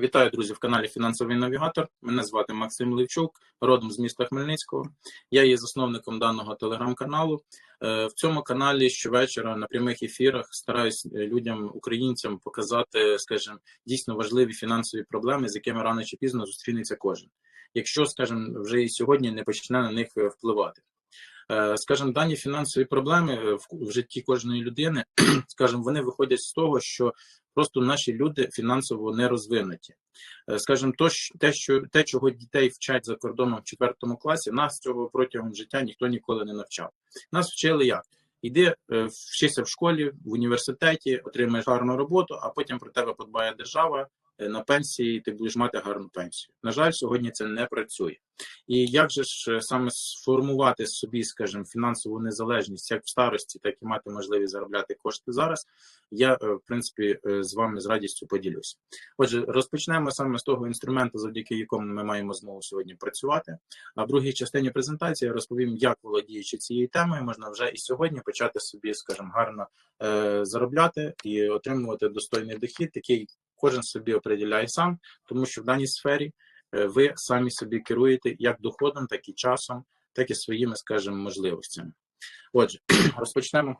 Вітаю, друзі, в каналі Фінансовий Навігатор. Мене звати Максим Левчук, родом з міста Хмельницького. Я є засновником даного телеграм-каналу. Е, в цьому каналі щовечора на прямих ефірах стараюсь е, людям, українцям показати, скажімо, дійсно важливі фінансові проблеми, з якими рано чи пізно зустрінеться кожен. Якщо, скажімо, вже і сьогодні не почне на них е, впливати. Скажімо, дані фінансові проблеми в житті кожної людини, скажімо, вони виходять з того, що Просто наші люди фінансово не розвинуті. Е, скажімо, то, те, що те, чого дітей вчать за кордоном в четвертому класі, нас цього протягом життя ніхто ніколи не навчав. Нас вчили як? Іди е, вчися в школі, в університеті, отримаєш гарну роботу, а потім про тебе подбає держава, Е, на пенсії, ти будеш мати гарну пенсію. На жаль, сьогодні це не працює. І як же ж е, саме сформувати собі, скажімо, фінансову незалежність як в старості, так і мати можливість заробляти кошти зараз, я е, в принципі з вами з радістю поділюся. Отже, розпочнемо саме з того інструменту, завдяки якому ми маємо змогу сьогодні працювати. А в другій частині презентації я розповім, як володіючи цією темою, можна вже і сьогодні почати собі, скажімо, гарно е заробляти і отримувати достойний дохід, який кожен собі определяє сам, тому що в даній сфері е, ви самі собі керуєте як доходом, так і часом, так і своїми, скажімо, можливостями. Отже, розпочнемо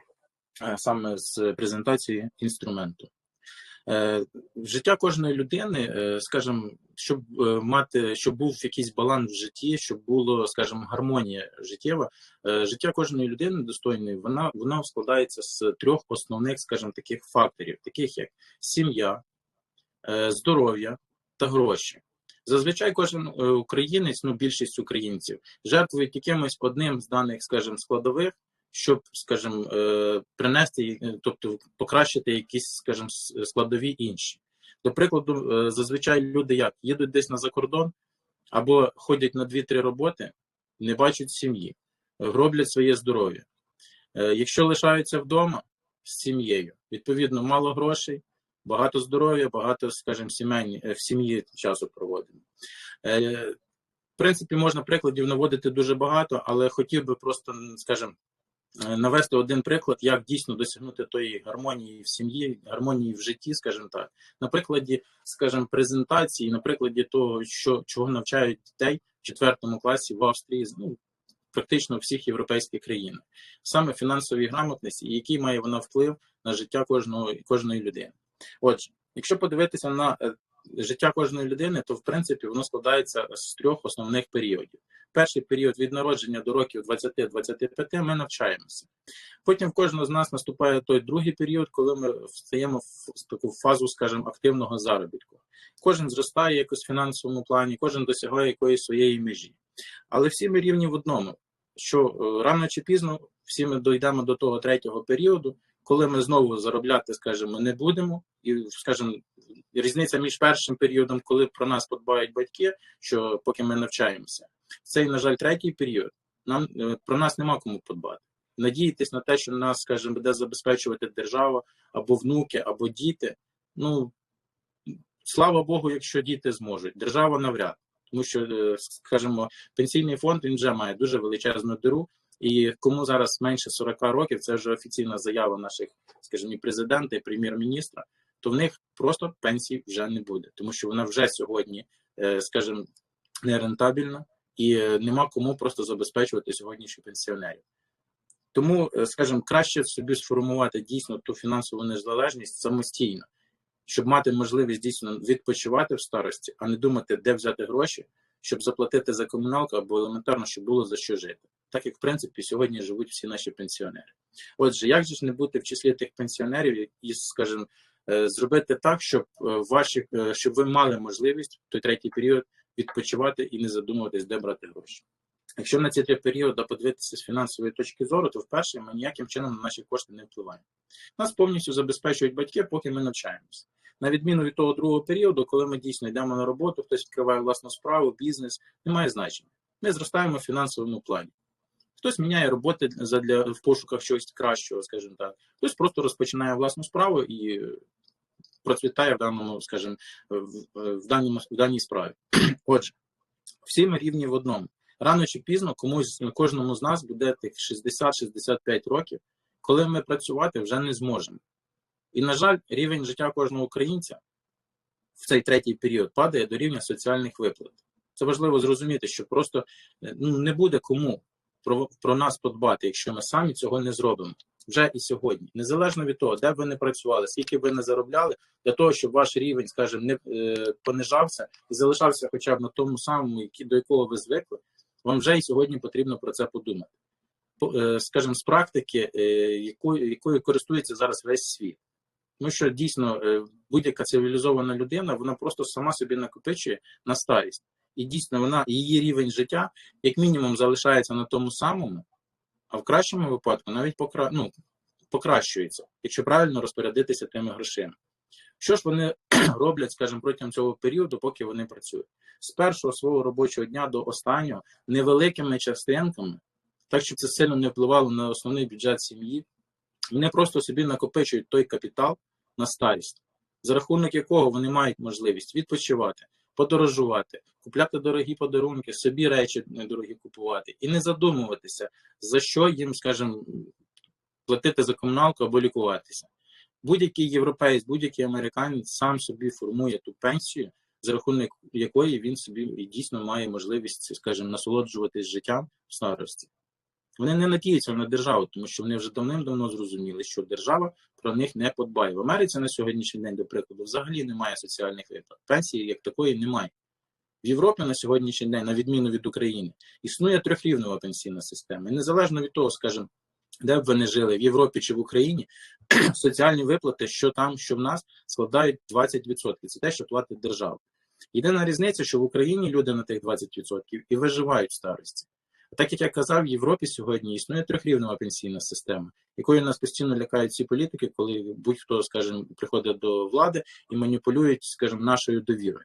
е, саме з презентації інструменту. Е, життя кожної людини, скажімо, щоб мати, щоб був якийсь баланс в житті, щоб було, скажімо, гармонія життєва, життя кожної людини достойної, вона вона складається з трьох основних, скажімо, таких факторів, таких як сім'я, здоров'я та гроші. Зазвичай кожен е, українець, ну більшість українців, жертвують якимось одним з даних, скажімо, складових, щоб, скажімо, е, принести, тобто покращити якісь, скажімо, складові інші. До прикладу, зазвичай люди як їдуть десь на закордон або ходять на 2-3 роботи, не бачать сім'ї, роблять своє здоров'я. Якщо лишаються вдома з сім'єю, відповідно, мало грошей, багато здоров'я, багато, скажімо, сімейні е, в сім'ї часу проводимо. Е, в принципі, можна прикладів наводити дуже багато, але хотів би просто, скажімо, е, навести один приклад, як дійсно досягнути тої гармонії в сім'ї, гармонії в житті, скажімо так, на прикладі, скажімо, презентації, на прикладі того, що чого навчають дітей в четвертому класі в Австрії, ну практично всіх європейських країнах, саме фінансовій грамотності, і який має вона вплив на життя кожного кожної людини. Отже, якщо подивитися на е, життя кожної людини, то в принципі воно складається з трьох основних періодів. Перший період від народження до років 20-25 ми навчаємося. Потім в кожного з нас наступає той другий період, коли ми встаємо в таку фазу, скажімо, активного заробітку. Кожен зростає якось в фінансовому плані, кожен досягає якоїсь своєї межі. Але всі ми рівні в одному, що е, рано чи пізно всі ми дійдемо до того третього періоду, коли ми знову заробляти, скажімо, не будемо, і скажімо, різниця між першим періодом, коли про нас подбають батьки, що поки ми навчаємося, цей, на жаль, третій період, нам е, про нас нема кому подбати. Надіятись на те, що нас, скажімо, буде забезпечувати держава або внуки, або діти. Ну слава Богу, якщо діти зможуть, держава навряд. Тому що, е, скажімо, пенсійний фонд він вже має дуже величезну диру, і кому зараз менше 40 років, це вже офіційна заява наших, скажімо, президента і прем'єр-міністра, то в них просто пенсії вже не буде, тому що вона вже сьогодні, е, скажімо, нерентабельна і е, нема кому просто забезпечувати сьогоднішніх пенсіонерів. Тому, е, скажімо, краще собі сформувати дійсно ту фінансову незалежність самостійно, щоб мати можливість дійсно відпочивати в старості, а не думати, де взяти гроші, щоб заплатити за комуналку або елементарно, щоб було за що жити так як в принципі сьогодні живуть всі наші пенсіонери. Отже, як же ж не бути в числі тих пенсіонерів і, скажімо, е, зробити так, щоб е, ваші е, щоб ви мали можливість в той третій період відпочивати і не задумуватись, де брати гроші. Якщо на ці три періоди подивитися з фінансової точки зору, то вперше ми ніяким чином на наші кошти не впливаємо. Нас повністю забезпечують батьки, поки ми навчаємося. На відміну від того другого періоду, коли ми дійсно йдемо на роботу, хтось відкриває власну справу, бізнес, немає значення. Ми зростаємо в фінансовому плані. Хтось міняє роботи для в пошуках чогось кращого, скажімо так, хтось просто розпочинає власну справу і процвітає в даному, скажімо, в, даному, в даній справі. Отже, всі ми рівні в одному. Рано чи пізно комусь кожному з нас буде тих 60-65 років, коли ми працювати вже не зможемо. І, на жаль, рівень життя кожного українця в цей третій період падає до рівня соціальних виплат. Це важливо зрозуміти, що просто е, ну, не буде кому про, про нас подбати, якщо ми самі цього не зробимо. Вже і сьогодні, незалежно від того, де б ви не працювали, скільки б ви не заробляли, для того, щоб ваш рівень, скажімо, не е, понижався і залишався хоча б на тому самому, які, до якого ви звикли, вам вже і сьогодні потрібно про це подумати. По- е, Скажімо, з практики, е, якою, якою користується зараз весь світ. Тому що дійсно е, будь-яка цивілізована людина, вона просто сама собі накопичує на старість. І дійсно вона її рівень життя, як мінімум, залишається на тому самому, а в кращому випадку навіть покра... ну, покращується, якщо правильно розпорядитися тими грошима. Що ж вони роблять, скажімо, протягом цього періоду, поки вони працюють? З першого свого робочого дня до останнього невеликими частинками, так щоб це сильно не впливало на основний бюджет сім'ї, вони просто собі накопичують той капітал на старість, за рахунок якого вони мають можливість відпочивати, подорожувати, купляти дорогі подарунки, собі речі недорогі купувати і не задумуватися, за що їм, скажімо, платити за комуналку або лікуватися. Будь-який європеєць, будь-який американець сам собі формує ту пенсію, за рахунок якої він собі дійсно має можливість, скажімо, насолоджуватись життям в старості. Вони не надіються на державу, тому що вони вже давним-давно зрозуміли, що держава про них не подбає. В Америці на сьогоднішній день, до прикладу, взагалі немає соціальних виплат. Пенсії як такої немає. В Європі на сьогоднішній день, на відміну від України, існує трьохрівнева пенсійна система. І незалежно від того, скажімо, де б ви не жили в Європі чи в Україні, соціальні виплати, що там, що в нас, складають 20%. Це те, що платить держава. Єдина різниця, що в Україні люди на тих 20% і виживають в старості. Так як я казав, в Європі сьогодні існує трьохрівнева пенсійна система, якою нас постійно лякають ці політики, коли будь-хто, скажімо, приходить до влади і маніпулюють, скажімо, нашою довірою.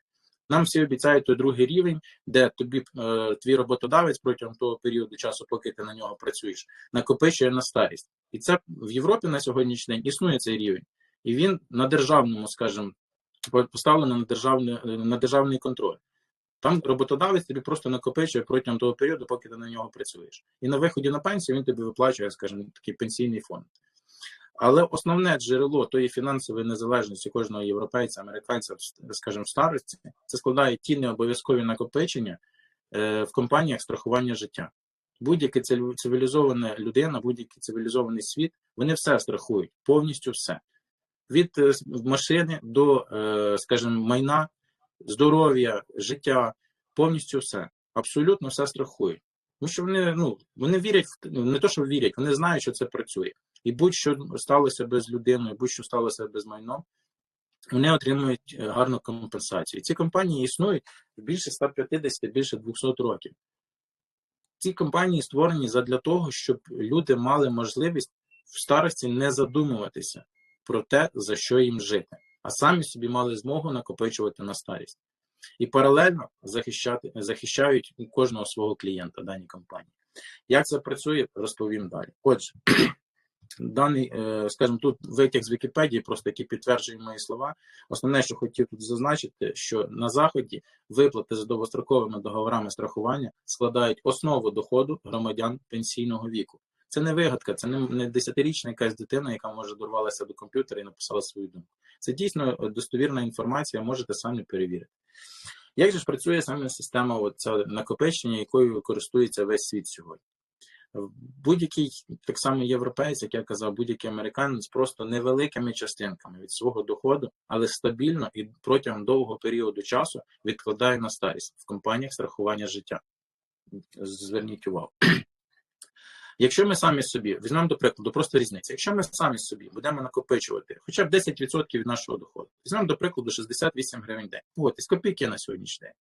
Нам всі обіцяють той другий рівень, де тобі е, твій роботодавець протягом того періоду часу, поки ти на нього працюєш, накопичує на старість. І це в Європі на сьогоднішній день існує цей рівень, і він на державному, скажімо, поставлений на державний, на державний контроль. Там роботодавець тобі просто накопичує протягом того періоду, поки ти на нього працюєш. І на виході на пенсію він тобі виплачує, скажімо, такий пенсійний фонд. Але основне джерело тої фінансової незалежності кожного європейця, американця, скажімо, в старості, це складає ті необов'язкові накопичення е, в компаніях страхування життя. Будь-яка цивілізована людина, будь-який цивілізований світ, вони все страхують, повністю все. Від е, машини до, е, скажімо, майна, здоров'я, життя, повністю все. Абсолютно все страхують. Тому що вони ну, вони вірять в не то, що вірять, вони знають, що це працює. І будь-що сталося без людини, будь-що сталося без майном, вони отримують гарну компенсацію. Ці компанії існують більше 150, більше 200 років. Ці компанії створені для того, щоб люди мали можливість в старості не задумуватися про те, за що їм жити, а самі собі мали змогу накопичувати на старість. І паралельно захищати, захищають кожного свого клієнта дані компанії. Як це працює, розповім далі. Отже, даний, скажімо, тут витяг з Вікіпедії, просто які підтверджують мої слова. Основне, що хотів тут зазначити, що на заході виплати за довгостроковими договорами страхування складають основу доходу громадян пенсійного віку. Це не вигадка, це не десятирічна якась дитина, яка може дорвалася до комп'ютера і написала свою думку. Це дійсно достовірна інформація, можете самі перевірити. Як же ж працює саме система оця накопичення, якою користується весь світ сьогодні? Будь-який так само європейець, як я казав, будь-який американець просто невеликими частинками від свого доходу, але стабільно і протягом довгого періоду часу відкладає на старість в компаніях страхування життя. Зверніть увагу. Якщо ми самі собі візьмемо до прикладу, просто різниця. Якщо ми самі собі будемо накопичувати хоча б 10% від нашого доходу, візьмемо до прикладу 68 гривень в день. От, із копійки на сьогоднішній день.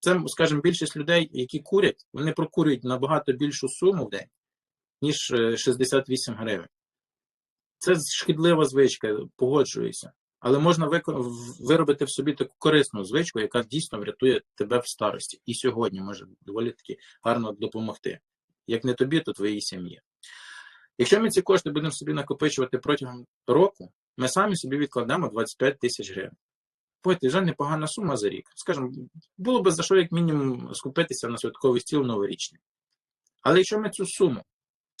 Це, скажімо, більшість людей, які курять, вони прокурюють набагато більшу суму в день, ніж 68 гривень. Це шкідлива звичка, погоджуюся. Але можна виробити в собі таку корисну звичку, яка дійсно врятує тебе в старості. І сьогодні може доволі таки гарно допомогти. Як не тобі, то твоїй сім'ї. Якщо ми ці кошти будемо собі накопичувати протягом року, ми самі собі відкладемо 25 тисяч гривень. Пойте, вже непогана сума за рік. Скажімо, було б за що, як мінімум, скупитися на святковий стіл новорічний. Але якщо ми цю суму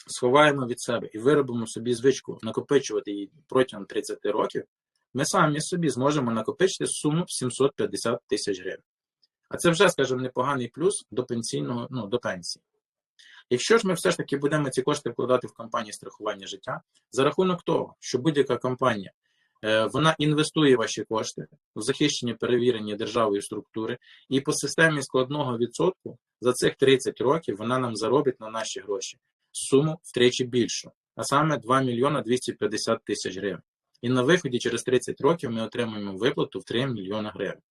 сховаємо від себе і виробимо собі звичку накопичувати її протягом 30 років, ми самі собі зможемо накопичити суму 750 тисяч гривень. А це вже, скажімо, непоганий плюс до пенсійного, ну, до пенсії. Якщо ж ми все ж таки будемо ці кошти вкладати в компанії страхування життя, за рахунок того, що будь-яка компанія е, вона інвестує ваші кошти в захищені перевірені державою структури, і по системі складного відсотку за цих 30 років вона нам заробить на наші гроші суму втричі більшу, а саме 2 мільйона 250 тисяч гривень. І на виході через 30 років ми отримаємо виплату в 3 мільйона гривень.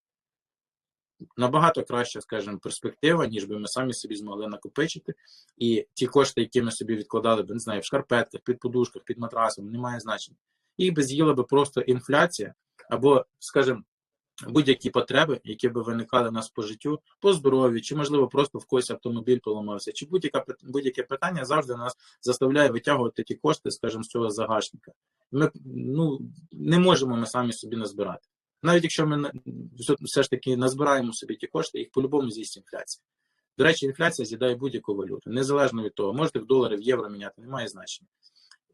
Набагато краща, скажімо, перспектива, ніж би ми самі собі змогли накопичити. І ті кошти, які ми собі відкладали б, не знаю, в шкарпетках, під подушках, під матрасом, немає значення. Їх би з'їла би просто інфляція, або, скажімо, будь-які потреби, які би виникали в нас по життю, по здоров'ю, чи, можливо, просто в когось автомобіль поламався, чи будь-яке будь-яке питання завжди нас заставляє витягувати ті кошти, скажімо, з цього загашника. Ми ну, не можемо ми самі собі назбирати. Навіть якщо ми все ж таки назбираємо собі ті кошти, їх по-любому з'їсть інфляція. До речі, інфляція з'їдає будь-яку валюту, незалежно від того, можете в долари, в євро міняти, немає значення.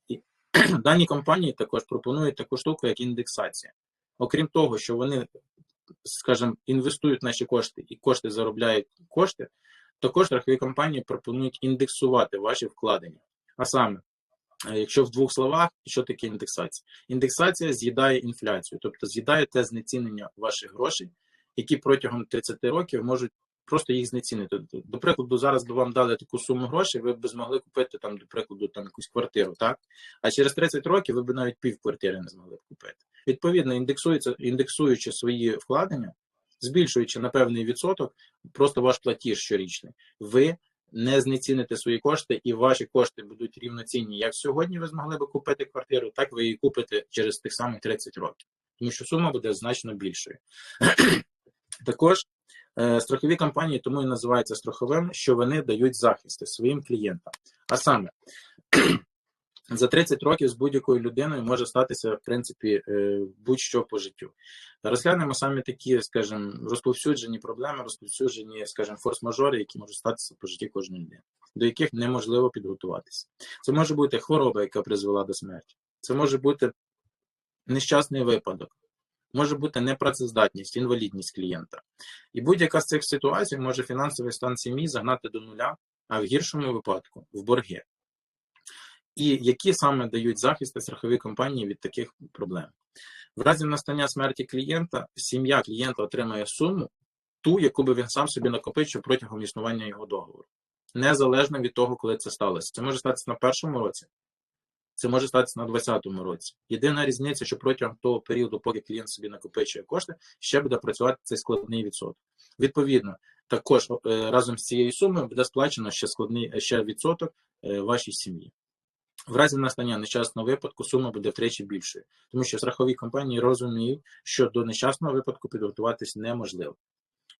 І дані компанії також пропонують таку штуку, як індексація. Окрім того, що вони, скажімо, інвестують наші кошти і кошти заробляють кошти, також страхові компанії пропонують індексувати ваші вкладення. А саме, якщо в двох словах, що таке індексація? Індексація з'їдає інфляцію, тобто з'їдає те знецінення ваших грошей, які протягом 30 років можуть просто їх знецінити. До прикладу, зараз би вам дали таку суму грошей, ви б змогли купити там, до прикладу, там якусь квартиру, так? А через 30 років ви б навіть пів квартири не змогли б купити. Відповідно, індексується, індексуючи свої вкладення, збільшуючи на певний відсоток, просто ваш платіж щорічний, ви не знеціните свої кошти, і ваші кошти будуть рівноцінні. Як сьогодні ви змогли би купити квартиру, так ви її купите через тих самих 30 років, тому що сума буде значно більшою. Також е, страхові компанії тому і називаються страховими, що вони дають захисти своїм клієнтам. А саме за 30 років з будь-якою людиною може статися, в принципі, е, будь-що по життю. Розглянемо саме такі, скажімо, розповсюджені проблеми, розповсюджені, скажімо, форс-мажори, які можуть статися по житті кожної людини, до яких неможливо підготуватися. Це може бути хвороба, яка призвела до смерті. Це може бути нещасний випадок, може бути непрацездатність, інвалідність клієнта. І будь-яка з цих ситуацій може фінансовий стан сім'ї загнати до нуля, а в гіршому випадку в борги і які саме дають захисти страхові компанії від таких проблем. В разі настання смерті клієнта, сім'я клієнта отримає суму, ту, яку би він сам собі накопичив протягом існування його договору, незалежно від того, коли це сталося. Це може статися на першому році, це може статися на 20-му році. Єдина різниця, що протягом того періоду, поки клієнт собі накопичує кошти, ще буде працювати цей складний відсоток. Відповідно, також е, разом з цією сумою буде сплачено ще складний ще відсоток е, вашій сім'ї. В разі настання нещасного випадку сума буде втричі більшою, тому що страхові компанії розуміють, що до нещасного випадку підготуватись неможливо.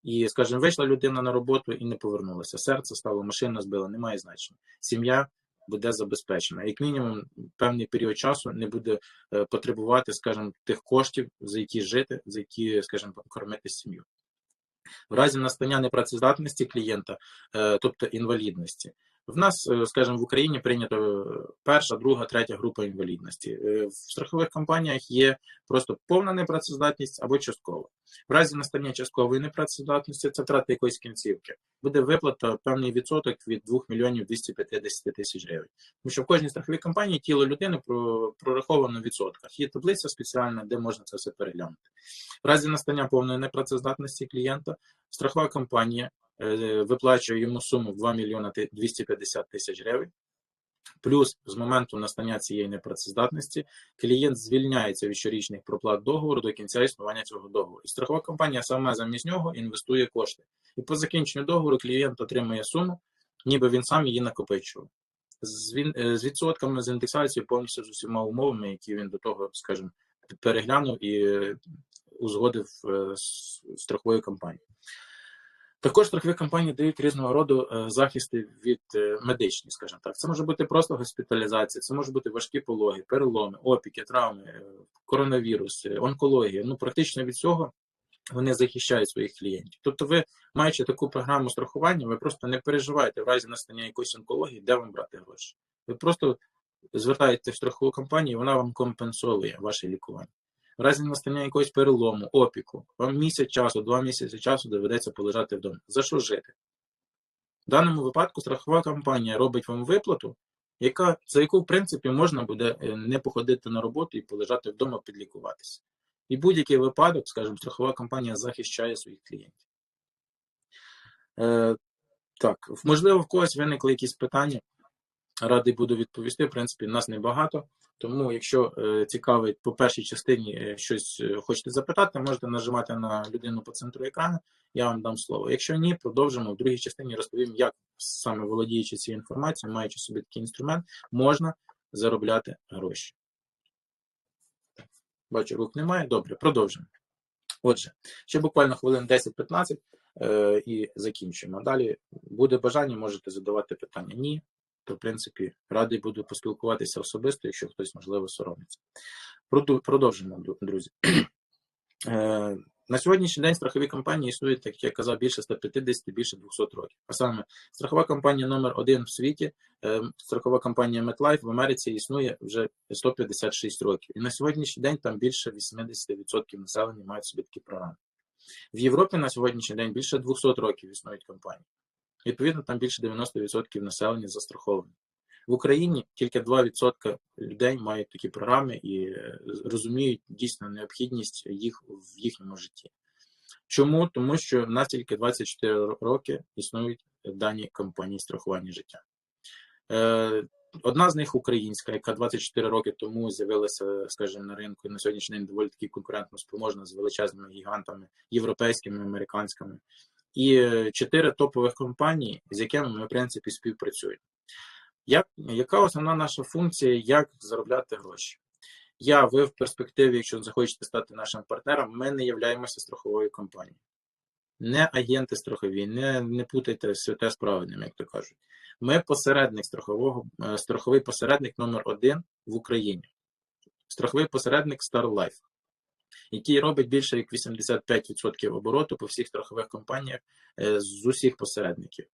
І, скажімо, вийшла людина на роботу і не повернулася. Серце стало, машина збила, немає значення. Сім'я буде забезпечена. Як мінімум, певний період часу не буде е, потребувати, скажімо, тих коштів, за які жити, за які, скажімо, кормити сім'ю. В разі настання непрацездатності клієнта, е, тобто інвалідності, в нас, е, скажімо, в Україні прийнято е, перша, друга, третя група інвалідності. Е, в страхових компаніях є просто повна непрацездатність або часткова. В разі настання часткової непрацездатності це втрата якоїсь кінцівки. Буде виплата певний відсоток від 2 мільйонів 250 тисяч гривень. Тому що в кожній страховій компанії тіло людини прораховано в відсотках. Є таблиця спеціальна, де можна це все переглянути. В разі настання повної непрацездатності клієнта страхова компанія виплачує йому суму в 2 мільйона 250 тисяч гривень. Плюс з моменту настання цієї непрацездатності клієнт звільняється від щорічних проплат договору до кінця існування цього договору. І страхова компанія саме замість нього інвестує кошти. І по закінченню договору клієнт отримує суму, ніби він сам її накопичував. З, е, відсотками з індексацією повністю з усіма умовами, які він до того, скажімо, переглянув і е, узгодив з страховою компанією. Також страхові компанії дають різного роду е, захисти від е, медичні, скажімо так. Це може бути просто госпіталізація, це може бути важкі пологи, переломи, опіки, травми, е, коронавірус, онкологія. Ну практично від цього вони захищають своїх клієнтів. Тобто, ви маючи таку програму страхування, ви просто не переживаєте в разі настання якоїсь онкології, де вам брати гроші. Ви просто звертаєтеся в страхову компанію, вона вам компенсує ваше лікування. Разі настання якогось перелому, опіку, вам місяць часу, два місяці часу доведеться полежати вдома. За що жити? В даному випадку страхова компанія робить вам виплату, яка, за яку, в принципі, можна буде е, не походити на роботу і полежати вдома, підлікуватися. І будь-який випадок, скажімо, страхова компанія захищає своїх клієнтів. Е, так, можливо, в когось виникли якісь питання. Радий буду відповісти. В принципі, нас небагато. Тому, якщо е, цікавить по першій частині е, щось е, хочете запитати, можете нажимати на людину по центру екрану, я вам дам слово. Якщо ні, продовжимо в другій частині розповім, як саме володіючи цією інформацією, маючи собі такий інструмент, можна заробляти гроші. Бачу, рук немає. Добре, продовжимо. Отже, ще буквально хвилин 10-15 е, і закінчимо. Далі буде бажання, можете задавати питання. Ні, то в принципі радий буду поспілкуватися особисто, якщо хтось можливо соромиться. Продовжимо, друзі. Е, На сьогоднішній день страхові компанії існують, як я казав, більше 150, більше 200 років. А саме страхова компанія номер один в світі, е, страхова компанія MetLife в Америці існує вже 156 років. І на сьогоднішній день там більше 80% населення мають собі такі програми. В Європі на сьогоднішній день більше 200 років існують компанії. Відповідно, там більше 90% населення застраховані. В Україні тільки 2% людей мають такі програми і е, розуміють дійсно необхідність їх в їхньому житті. Чому? Тому що в нас тільки 24 роки існують дані компанії страхування життя. Е, Одна з них українська, яка 24 роки тому з'явилася, скажімо, на ринку і на сьогоднішній день доволі таки конкурентно спроможна з величезними гігантами, європейськими, американськими, і чотири топових компанії, з якими ми, в принципі, співпрацюємо. Як, яка основна наша функція, як заробляти гроші? Я, ви в перспективі, якщо захочете стати нашим партнером, ми не являємося страховою компанією. Не агенти страхові, не, не путайте святе з правильним, як то кажуть. Ми посередник страхового, е, страховий посередник номер один в Україні. Страховий посередник StarLife, який робить більше як 85% обороту по всіх страхових компаніях е, з усіх посередників.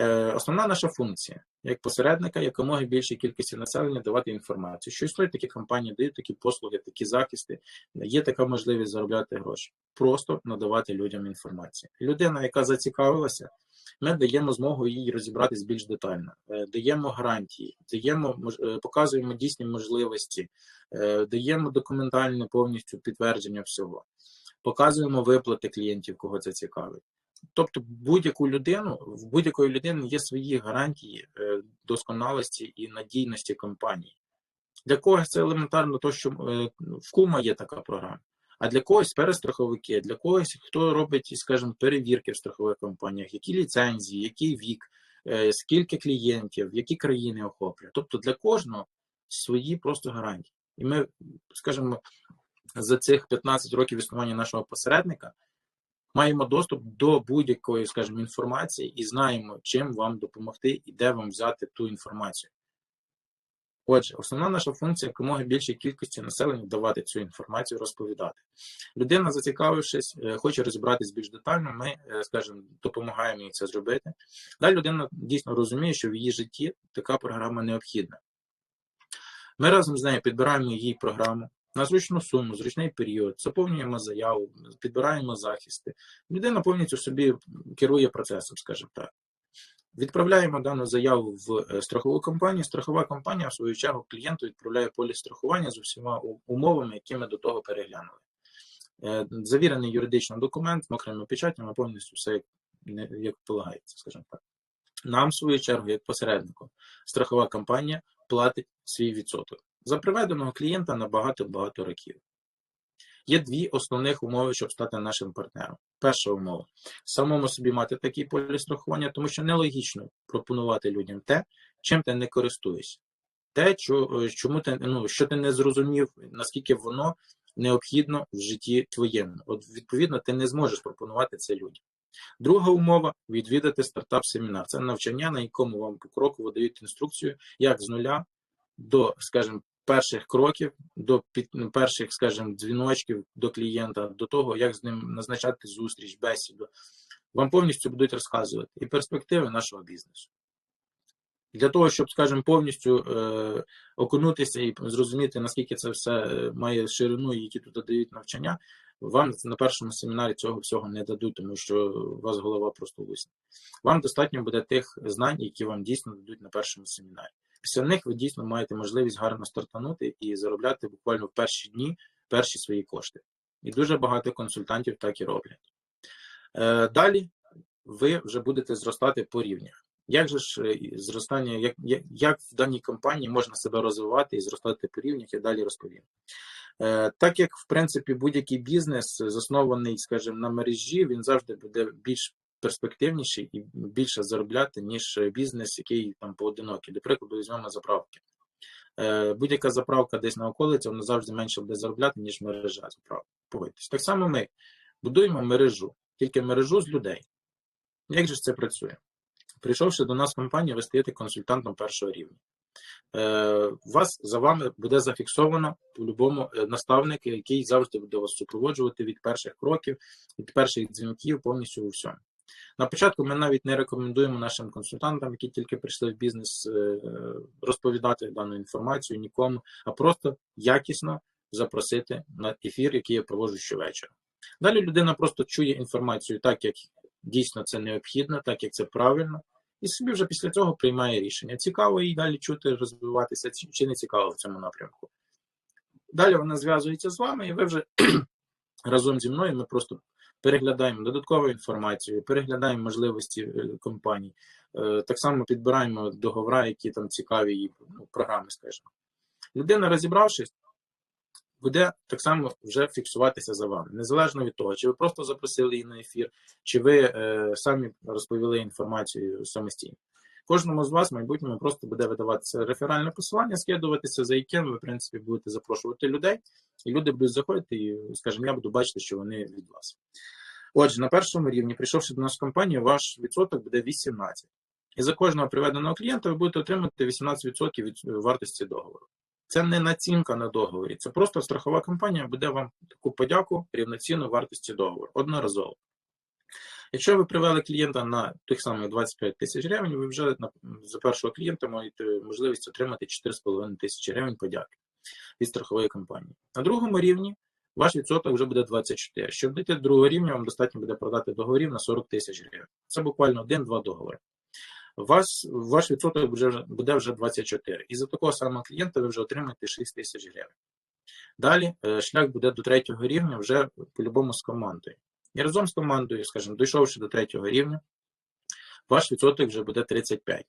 Е, Основна наша функція як посередника, якомога більшій кількості населення давати інформацію. Що існують такі компанії, дають такі послуги, такі захисти, є така можливість заробляти гроші. Просто надавати людям інформацію. Людина, яка зацікавилася, ми даємо змогу їй розібратись більш детально, Е, даємо гарантії, даємо е, показуємо дійсні можливості, даємо документальне повністю підтвердження всього, показуємо виплати клієнтів, кого це цікавить. Тобто будь-яку людину, в будь-якої людини є свої гарантії е, досконалості і надійності компанії. Для когось це елементарно то, що е, в кума є така програма. А для когось перестраховики, для когось хто робить, скажімо, перевірки в страхових компаніях, які ліцензії, який вік, е, скільки клієнтів, які країни охоплює. Тобто для кожного свої просто гарантії. І ми, скажімо, за цих 15 років існування нашого посередника маємо доступ до будь-якої, скажімо, інформації і знаємо, чим вам допомогти і де вам взяти ту інформацію. Отже, основна наша функція якомога більшій кількості населення давати цю інформацію, розповідати. Людина, зацікавившись, е, хоче розібратись більш детально. Ми, е, скажімо, допомагаємо їй це зробити. Далі людина дійсно розуміє, що в її житті така програма необхідна. Ми разом з нею підбираємо їй програму на зручну суму, зручний період, заповнюємо заяву, підбираємо захисти. Людина повністю собі керує процесом, скажімо так. Відправляємо дану заяву в е, страхову компанію. Страхова компанія, в свою чергу, клієнту відправляє поліс страхування з усіма умовами, які ми до того переглянули. Е, Завірений юридичний документ мокрими печатями, повністю все як, як полагається, скажімо так. Нам, в свою чергу, як посереднику, страхова компанія платить свій відсоток за приведеного клієнта на багато-багато років. Є дві основних умови, щоб стати нашим партнером. Перша умова самому собі мати такий поліс страхування, тому що нелогічно пропонувати людям те, чим ти не користуєшся. Те, чому ти ну, що ти не зрозумів, наскільки воно необхідно в житті твоєму. От, відповідно, ти не зможеш пропонувати це людям. Друга умова відвідати стартап-семінар. Це навчання, на якому вам покроково дають інструкцію, як з нуля до, скажімо, перших кроків, до ну, перших, скажімо, дзвіночків до клієнта, до того, як з ним назначати зустріч, бесіду. Вам повністю будуть розказувати і перспективи нашого бізнесу. Для того, щоб, скажімо, повністю е, окунутися і зрозуміти, наскільки це все е, має ширину і які тут дають навчання, вам на першому семінарі цього всього не дадуть, тому що у вас голова просто лусне. Вам достатньо буде тих знань, які вам дійсно дадуть на першому семінарі. Після них ви дійсно маєте можливість гарно стартанути і заробляти буквально в перші дні перші свої кошти. І дуже багато консультантів так і роблять. Е, Далі ви вже будете зростати по рівнях. Як же ж е, зростання, як, як, в даній компанії можна себе розвивати і зростати по рівнях, я далі розповім. Е, Так як, в принципі, будь-який бізнес заснований, скажімо, на мережі, він завжди буде більш перспективніший і більше заробляти, ніж бізнес, який там поодинокий. До прикладу, візьмемо заправки. Е, Будь-яка заправка десь на околиці, вона завжди менше буде заробляти, ніж мережа заправки. Погодьтесь. Так само ми будуємо мережу, тільки мережу з людей. Як же це працює? Прийшовши до нас в компанію, ви стаєте консультантом першого рівня. Е, Вас за вами буде зафіксовано по-любому е, наставник, який завжди буде вас супроводжувати від перших кроків, від перших дзвінків, повністю у всьому. На початку ми навіть не рекомендуємо нашим консультантам, які тільки прийшли в бізнес, е, розповідати дану інформацію нікому, а просто якісно запросити на ефір, який я проводжу щовечора. Далі людина просто чує інформацію так, як дійсно це необхідно, так як це правильно, і собі вже після цього приймає рішення. Цікаво їй далі чути, розвиватися, чи не цікаво в цьому напрямку. Далі вона зв'язується з вами, і ви вже разом зі мною ми просто переглядаємо додаткову інформацію, переглядаємо можливості е, компаній, е, так само підбираємо договори, які там цікаві її ну, програми, скажімо. Людина, розібравшись, буде так само вже фіксуватися за вами, незалежно від того, чи ви просто запросили її на ефір, чи ви е, самі розповіли інформацію самостійно. Кожному з вас в майбутньому просто буде видаватися реферальне посилання, скидуватися, за яким ви, в принципі, будете запрошувати людей, і люди будуть заходити, і, скажімо, я буду бачити, що вони від вас. Отже, на першому рівні, прийшовши до нас в компанію, ваш відсоток буде 18. І за кожного приведеного клієнта ви будете отримати 18% від вартості договору. Це не націнка на договорі, це просто страхова компанія буде вам таку подяку рівноцінну вартості договору одноразово. Якщо ви привели клієнта на тих самих 25 тисяч гривень, ви вже за першого клієнта маєте можливість отримати 4,5 тисячі гривень подяки від страхової компанії. На другому рівні ваш відсоток вже буде 24. Щоб дійти до другого рівня, вам достатньо буде продати договорів на 40 тисяч гривень. Це буквально один-два договори. Вас, ваш відсоток вже, буде вже 24. І за такого самого клієнта ви вже отримаєте 6 тисяч гривень. Далі е, шлях буде до третього рівня вже по-любому з командою. І разом з командою, скажімо, дійшовши до третього рівня, ваш відсоток вже буде 35.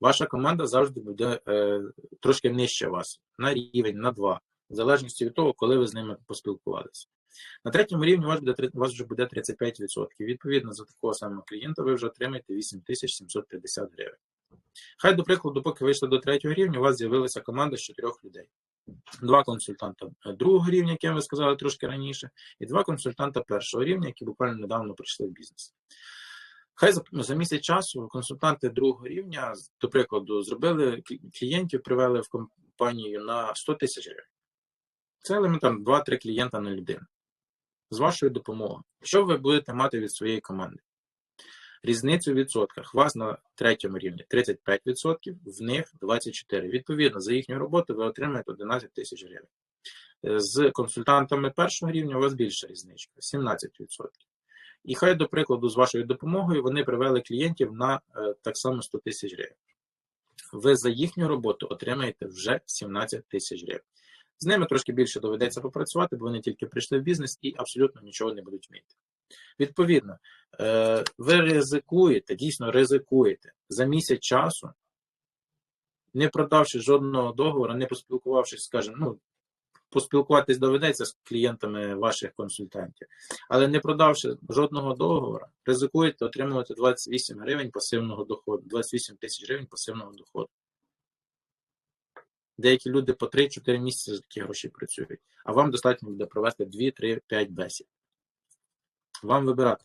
Ваша команда завжди буде е, трошки нижче вас на рівень, на 2, в залежності від того, коли ви з ними поспілкувалися. На третьому рівні у вас, буде, у вас вже буде 35%. Відповідно, за такого самого клієнта ви вже отримаєте 8750 гривень. Хай, до прикладу, поки вийшли до третього рівня, у вас з'явилася команда з чотирьох людей. Два консультанта другого рівня, як ви сказали трошки раніше, і два консультанта першого рівня, які буквально недавно прийшли в бізнес. Хай за, за місяць часу консультанти другого рівня, до прикладу, зробили клієнтів, привели в компанію на 100 тисяч гривень. Це елементарно 2-3 клієнта на людину. З вашою допомогою. Що ви будете мати від своєї команди? Різницю в відсотках. Вас на третьому рівні 35%, в них 24%. Відповідно, за їхню роботу ви отримаєте 11 тисяч гривень. З консультантами першого рівня у вас більша різничка 17%. І хай, до прикладу, з вашою допомогою вони привели клієнтів на е, так само 100 тисяч гривень. Ви за їхню роботу отримаєте вже 17 тисяч гривень. З ними трошки більше доведеться попрацювати, бо вони тільки прийшли в бізнес і абсолютно нічого не будуть вміти. Відповідно, е, ви ризикуєте, дійсно ризикуєте за місяць часу, не продавши жодного договору, не поспілкувавшись, скажімо, ну, поспілкуватись доведеться з клієнтами ваших консультантів, але не продавши жодного договору, ризикуєте отримувати 28 гривень пасивного доходу, 28 тисяч гривень пасивного доходу. Деякі люди по 3-4 місяці за такі гроші працюють, а вам достатньо буде провести 2, 3, 5 бесід. Вам вибирати.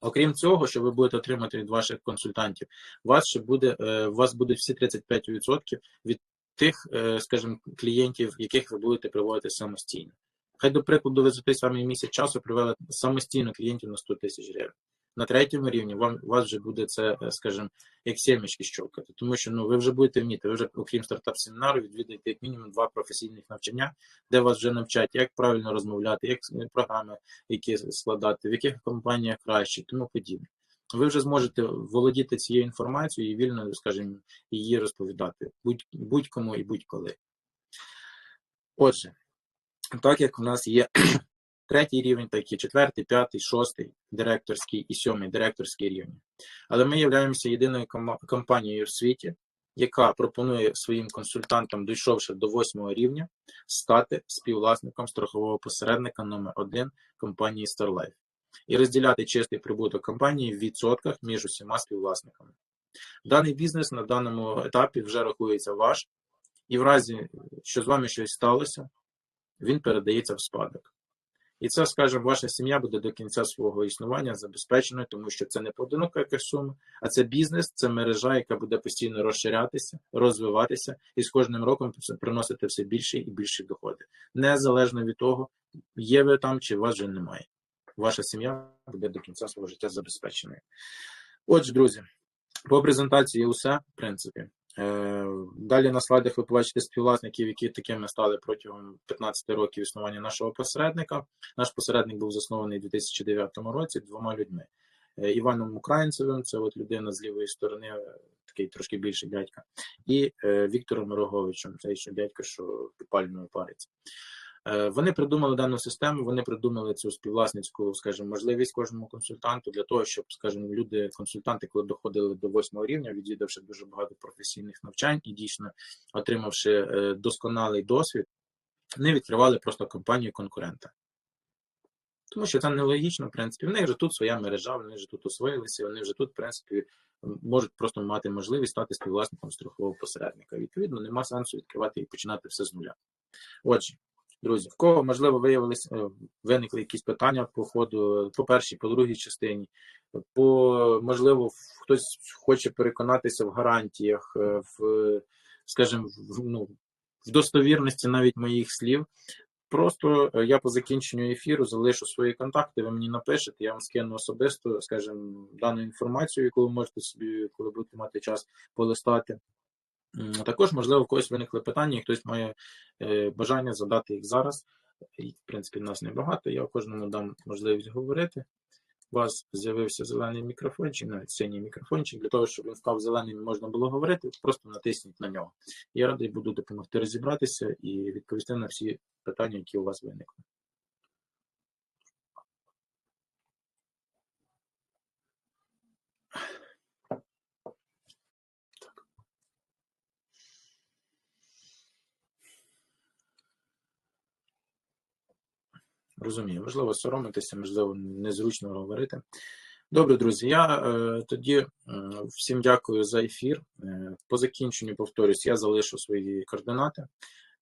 Окрім цього, що ви будете отримати від ваших консультантів, у вас ще буде, е, у вас будуть всі 35% від тих, е, скажімо, клієнтів, яких ви будете приводити самостійно. Хай, до прикладу, ви за той самий місяць часу привели самостійно клієнтів на 100 тисяч гривень. На третьому рівні вам вас вже буде це, е, скажімо, як сімечки щелкати, тому що ну ви вже будете вміти. Ви вже, окрім стартап семінару, відвідаєте як мінімум два професійних навчання, де вас вже навчать, як правильно розмовляти, як е, програми які складати, в яких компаніях краще, тому подібне. Ви вже зможете володіти цією інформацією і вільно, скажімо, її розповідати будь- будь-кому і будь-коли. Отже, так як у нас є третій рівень, так і четвертий, п'ятий, шостий, директорський і сьомий директорський рівні. Але ми являємося єдиною компанією в світі, яка пропонує своїм консультантам, дійшовши до восьмого рівня, стати співвласником страхового посередника номер 1 компанії StarLife і розділяти чистий прибуток компанії в відсотках між усіма співвласниками. Даний бізнес на даному етапі вже рахується ваш, і в разі, що з вами щось сталося, він передається в спадок. І це, скажімо, ваша сім'я буде до кінця свого існування забезпеченою, тому що це не поодинока якась сума, а це бізнес, це мережа, яка буде постійно розширятися, розвиватися і з кожним роком приносити все більші і більші доходи. Незалежно від того, є ви там чи вас вже немає. Ваша сім'я буде до кінця свого життя забезпеченою. Отже, друзі, по презентації усе, в принципі. Е, Далі на слайдах ви побачите співвласників, які такими стали протягом 15 років існування нашого посередника. Наш посередник був заснований у 2009 році двома людьми. Е, Іваном Українцевим, це от людина з лівої сторони, е, такий трошки більший дядька, і Віктором Роговичем, цей що дядько, що пальмою париться. Е, Вони придумали дану систему, вони придумали цю співвласницьку, скажімо, можливість кожному консультанту для того, щоб, скажімо, люди, консультанти, коли доходили до восьмого рівня, відвідавши дуже багато професійних навчань і дійсно отримавши е, досконалий досвід, не відкривали просто компанію конкурента. Тому що це нелогічно, в принципі. В них вже тут своя мережа, вони вже тут освоїлися, вони вже тут, в принципі, можуть просто мати можливість стати співвласником страхового посередника. Відповідно, нема сенсу відкривати і починати все з нуля. Отже, друзі, в кого можливо виявилися, е, виникли якісь питання по ходу, по першій, по другій частині, по можливо, хтось хоче переконатися в гарантіях, е, в, скажімо, в, ну, в достовірності навіть моїх слів. Просто е, я по закінченню ефіру залишу свої контакти, ви мені напишете, я вам скину особисто, скажімо, дану інформацію, яку ви можете собі, коли будете мати час, полистати. Також, можливо, в когось виникли питання, і хтось має е, бажання задати їх зараз. І, в принципі, нас небагато, я кожному дам можливість говорити. У вас з'явився зелений мікрофончик, навіть синій мікрофончик, для того, щоб він став зеленим можна було говорити, просто натисніть на нього. Я радий буду допомогти розібратися і відповісти на всі питання, які у вас виникли. Розумію, можливо, соромитися, можливо, незручно говорити. Добре, друзі, я е, тоді е, всім дякую за ефір. Е, по закінченню, повторюсь, я залишу свої координати.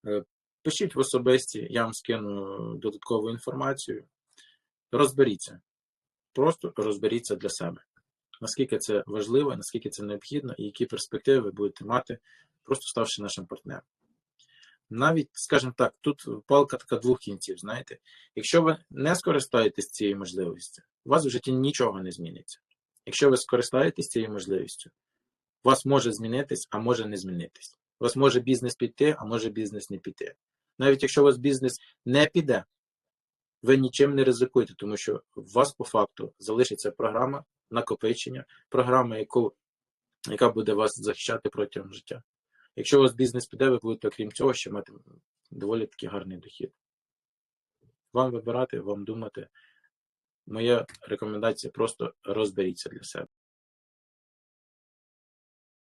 Е, пишіть в особисті, я вам скину додаткову інформацію. Розберіться. Просто розберіться для себе. Наскільки це важливо, наскільки це необхідно, і які перспективи ви будете мати, просто ставши нашим партнером. Навіть, скажімо так, тут палка така двох кінців, знаєте. Якщо ви не скористаєтесь цією можливістю, у вас в житті нічого не зміниться. Якщо ви скористаєтесь цією можливістю, у вас може змінитись, а може не змінитись. У вас може бізнес піти, а може бізнес не піти. Навіть якщо у вас бізнес не піде, ви нічим не ризикуєте, тому що у вас по факту залишиться програма накопичення, програма, яку, яка буде вас захищати протягом життя. Якщо у вас бізнес піде, ви будете, окрім цього, ще мати доволі таки гарний дохід. Вам вибирати, вам думати. Моя рекомендація просто розберіться для себе.